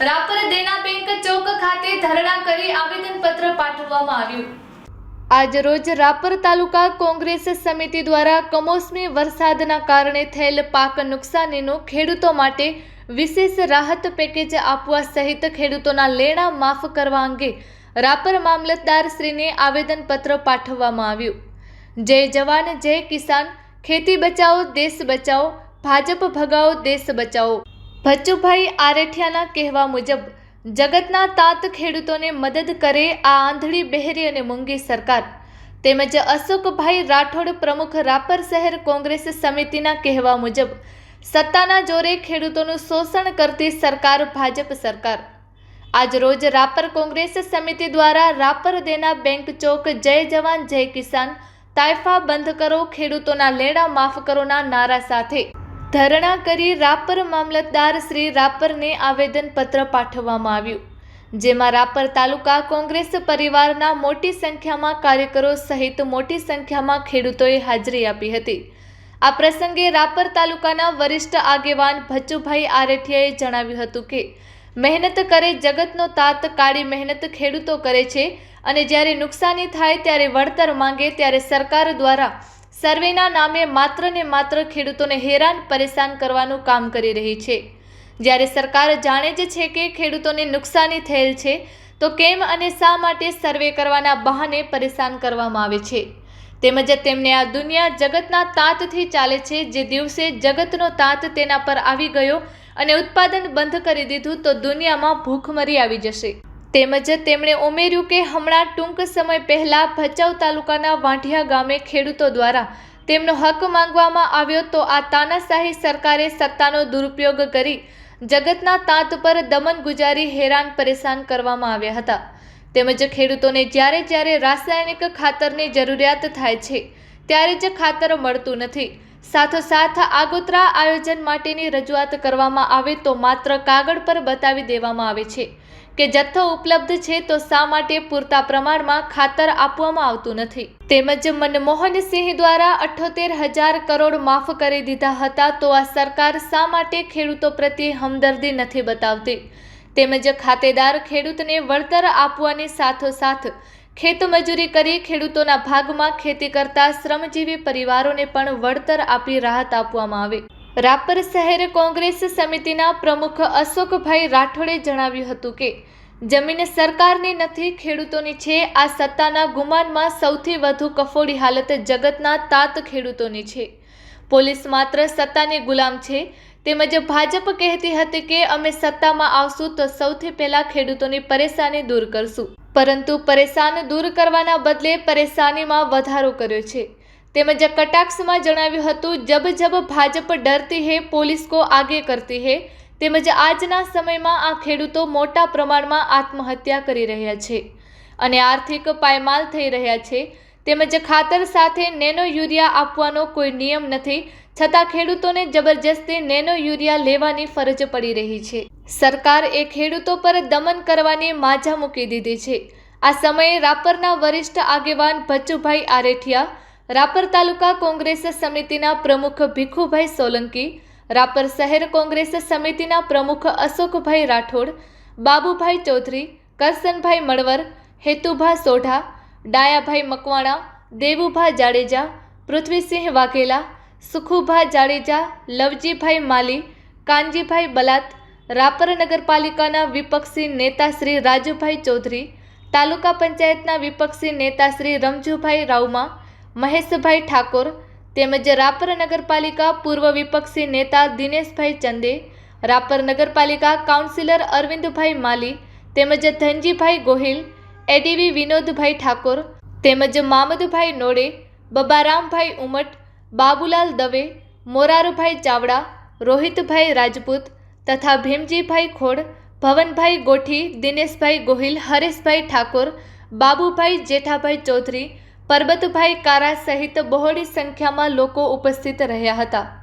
રાપર દેના bank ચોક ખાતે ધરણા કરી આવેદનપત્ર પાઠવવામાં આવ્યું. આજ રોજ રાપર તાલુકા કોંગ્રેસ સમિતિ દ્વારા કમોસમી વરસાદના કારણે થયેલ પાક નુકસાનીનું ખેડૂતો માટે વિશેષ રાહત પેકેજ આપવા સહિત ખેડૂતોના લેણા માફ કરવા અંગે રાપર મામલતદાર શ્રીને આવેદનપત્ર પાઠવવામાં આવ્યું. જય જવાન, જય કિસાન. ખેતી બચાવો, દેશ બચાવો. ભાજપ ભગાવો, દેશ બચાવો. ભચ્ચુભાઈ આરેઠિયાના કહેવા મુજબ, જગતના તાત ખેડૂતોને મદદ કરે આ આંધળી બહેરી અને મૂંગી સરકાર. તેમજ અશોકભાઈ રાઠોડ પ્રમુખ રાપર શહેર કોંગ્રેસ સમિતિના કહેવા મુજબ, સત્તાના જોરે ખેડૂતોનું શોષણ કરતી સરકાર ભાજપ સરકાર. આજ રોજ રાપર કોંગ્રેસ સમિતિ દ્વારા રાપર દેના બેંક ચોક જય જવાન જય કિસાન, તાયફા બંધ કરો ખેડૂતોના લેણા માફ કરોના નારા સાથે. ધરણા કરી રાપર મામલતદાર શ્રી રાપરને આવેદનપત્ર પાઠવવામાં આવ્યું, જેમાં રાપર તાલુકા કોંગ્રેસ પરિવારના મોટી સંખ્યામાં કાર્યકરો સહિત મોટી સંખ્યામાં ખેડૂતોએ હાજરી આપી હતી. આ પ્રસંગે રાપર તાલુકાના વરિષ્ઠ આગેવાન ભચ્ચુભાઈ આરેઠિયાએ જણાવ્યું હતું કે, મહેનત કરે જગતનો તાત, કાળી મહેનત ખેડૂતો કરે છે અને જ્યારે નુકસાની થાય ત્યારે વળતર માંગે ત્યારે સરકાર દ્વારા સર્વેના નામે માત્ર ને માત્ર ખેડૂતોને હેરાન પરેશાન કરવાનું કામ કરી રહી છે. જ્યારે સરકાર જાણે જ છે કે ખેડૂતોને નુકસાની થયેલ છે, તો કેમ અને શા માટે સર્વે કરવાના બહાને પરેશાન કરવામાં આવે છે? તેમજ તેમને આ દુનિયા જગતના તાતથી ચાલે છે, જે દિવસે જગતનો તાત તેના પર આવી ગયો અને ઉત્પાદન બંધ કરી દીધું, તો દુનિયામાં ભૂખમરી આવી જશે. તેમજ તેમણે ઉમેર્યું કે હમણાં ટૂંક સમય પહેલા ભચાઉ તાલુકાના વાંઢિયા ગામે ખેડૂતો દ્વારા તેમનો હક માંગવામાં આવ્યો તો આ તાનાશાહી સરકારે સત્તાનો દુરુપયોગ કરી જગતના તાંત પર દમન ગુજારી હેરાન પરેશાન કરવામાં આવ્યા હતા. તેમજ ખેડૂતોને જ્યારે જ્યારે રાસાયણિક ખાતરની જરૂરિયાત થાય છે ત્યારે જ ખાતર મળતું નથી. સાથોસાથ આગોતરા આયોજન માટેની રજૂઆત કરવામાં આવે તો માત્ર કાગળ પર બતાવી દેવામાં આવે છે કે જથ્થો ઉપલબ્ધ છે તો શા માટે પૂરતા પ્રમાણમાં ખાતર આપવામાં આવતું નથી. તેમજ મનમોહન સિંહ દ્વારા અઠ્ઠોતેર હજાર કરોડ માફ કરી દીધા હતા તો આ સરકાર શા માટે ખેડૂતો પ્રત્યે હમદર્દી નથી બતાવતી? તેમજ ખાતેદાર ખેડૂતને વળતર આપવાની સાથોસાથ ખેતમજૂરી કરી ખેડૂતોના ભાગમાં ખેતી કરતા શ્રમજીવી પરિવારોને પણ વળતર આપી રાહત આપવામાં આવે. રાપર શહેર કોંગ્રેસ સમિતિના પ્રમુખ અશોકભાઈ રાઠોડે જણાવ્યું હતું કે, જમીન સરકારની નથી, ખેડૂતોની છે. આ સત્તાના ગુમાનમાં સૌથી વધુ કફોડી હાલત જગતના તાત ખેડૂતોની છે. પોલીસ માત્ર સત્તાની ગુલામ છે. તેમજ ભાજપ કહેતી હતી કે, અમે સત્તામાં આવશું તો સૌથી પહેલાં ખેડૂતોની પરેશાની દૂર કરશું. પરંતુ પરેશાન દૂર કરવાના બદલે પરેશાનીમાં વધારો કર્યો છે. તેમજ કટાક્ષમાં જણાવ્યું હતું, જબ જબ ભાજપ ડરતી હે, પોલીસ કો આગે કરતી હે. તેમજ આજના સમયમાં આ ખેડૂતો મોટા પ્રમાણમાં આત્મહત્યા કરી રહ્યા છે અને આર્થિક પાયમાલ થઈ રહ્યા છે. તેમજ ખાતર સાથે નેનો યુરિયા આપવાનો કોઈ નિયમ નથી, છતાં ખેડૂતોને જબરજસ્તી નેનો યુરિયા લેવાની ફરજ પડી રહી છે. સરકાર એ ખેડૂતો પર દમન કરવાની માજા મૂકી દીધી છે. આ સમયે રાપરના વરિષ્ઠ આગેવાન ભચ્ચુભાઈ આરેઠિયા, રાપર તાલુકા કોંગ્રેસ સમિતિના પ્રમુખ ભીખુભાઈ સોલંકી, રાપર શહેર કોંગ્રેસ સમિતિના પ્રમુખ અશોકભાઈ રાઠોડ, બાબુભાઈ ચૌધરી કરસનભાઈ મળવર હેતુભા સોઢા ડાયાભાઈ મકવાણા, દેવુભા જાડેજા, પૃથ્વીસિંહ વાઘેલા, સુખુભા જાડેજા, લવજીભાઈ માલી, કાનજીભાઈ બલાત, રાપર નગરપાલિકાના વિપક્ષી નેતા શ્રી રાજુભાઈ ચૌધરી, તાલુકા પંચાયતના વિપક્ષી નેતા શ્રી રમજુભાઈ રાઉમા, મહેશભાઈ ઠાકોર, તેમજ રાપર નગરપાલિકા પૂર્વ વિપક્ષી નેતા દિનેશભાઈ ચંદે, રાપર નગરપાલિકા કાઉન્સિલર અરવિંદભાઈ માલી, તેમજ ધનજીભાઈ ગોહિલ એડીવી વિનોદભાઈ ઠાકોર તેમજ મામદભાઈ નોડે, બબારામભાઈ ઉમટ, બાબુલાલ દવે, મોરારભાઈ ચાવડા, રોહિતભાઈ રાજપૂત તથા ભીમજીભાઈ ખોડ, ભવનભાઈ ગોઠી, દિનેશભાઈ ગોહિલ, હરેશભાઈ ઠાકોર, બાબુભાઈ જેઠાભાઈ ચૌધરી, પરબતભાઈ કારા સહિત બહોળી સંખ્યામાં લોકો ઉપસ્થિત રહ્યા હતા.